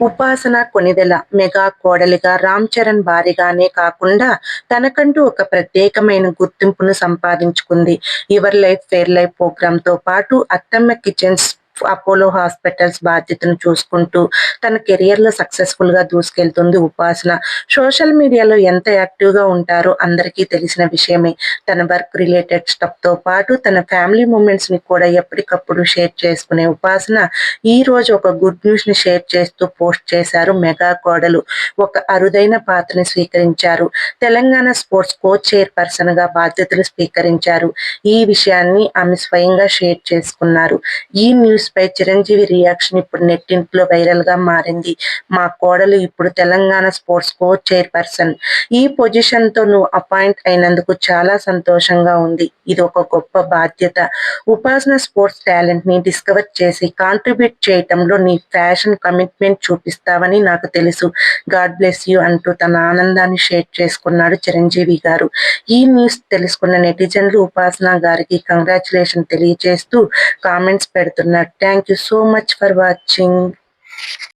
ఉపాసన కొనిదెల మెగా కోడలిగా రామ్ చరణ్ భారీగానే కాకుండా తనకంటూ ఒక ప్రత్యేకమైన గుర్తింపును సంపాదించుకుంది. యువర్ లైఫ్ ఫేర్ లైఫ్ ప్రోగ్రామ్తో పాటు అత్తమ్మ కిచెన్స్ అపోలో హాస్పిటల్స్ బాధ్యతను చూసుకుంటూ తన కెరియర్లో సక్సెస్ఫుల్గా దూసుకెళ్తుంది ఉపాసన. సోషల్ మీడియాలో ఎంత యాక్టివ్గా ఉంటారో అందరికీ తెలిసిన విషయమే. తన వర్క్ రిలేటెడ్ స్టఫ్తో పాటు తన ఫ్యామిలీ మూమెంట్స్ని కూడా ఎప్పటికప్పుడు షేర్ చేసుకునే ఉపాసన. ఈ రోజు ఒక గుడ్ న్యూస్ని షేర్ చేస్తూ పోస్ట్ చేశారు మెగా కోడలు. ఒక అరుదైన పాత్రని స్వీకరించారు. తెలంగాణ స్పోర్ట్స్ కోచ్ చైర్పర్సన్గా బాధ్యతలు స్వీకరించారు. ఈ విషయాన్ని ఆమె స్వయంగా షేర్ చేసుకున్నారు. ఈ న్యూస్ పై చిరంజీవి రియాక్షన్ ఇప్పుడు నెట్టింట్లో వైరల్గా మారింది. మా కోడలు ఇప్పుడు తెలంగాణ స్పోర్ట్స్ కో చైర్పర్సన్ ఈ పొజిషన్తో నువ్వు అపాయింట్ అయినందుకు చాలా సంతోషంగా ఉంది. ఇది ఒక గొప్ప బాధ్యత. ఉపాసన స్పోర్ట్స్ టాలెంట్ని డిస్కవర్ చేసి కాంట్రిబ్యూట్ చేయటంలో నీ ఫ్యాషన్ కమిట్మెంట్ చూపిస్తావని నాకు తెలుసు. గాడ్ బ్లెస్ యూ అంటూ తన ఆనందాన్ని షేర్ చేసుకున్నాడు చిరంజీవి గారు. ఈ న్యూస్ తెలుసుకున్న నెటిజన్లు ఉపాసన గారికి కంగ్రాచులేషన్ తెలియజేస్తూ కామెంట్స్ పెడుతున్నారు. Thank you so much for watching.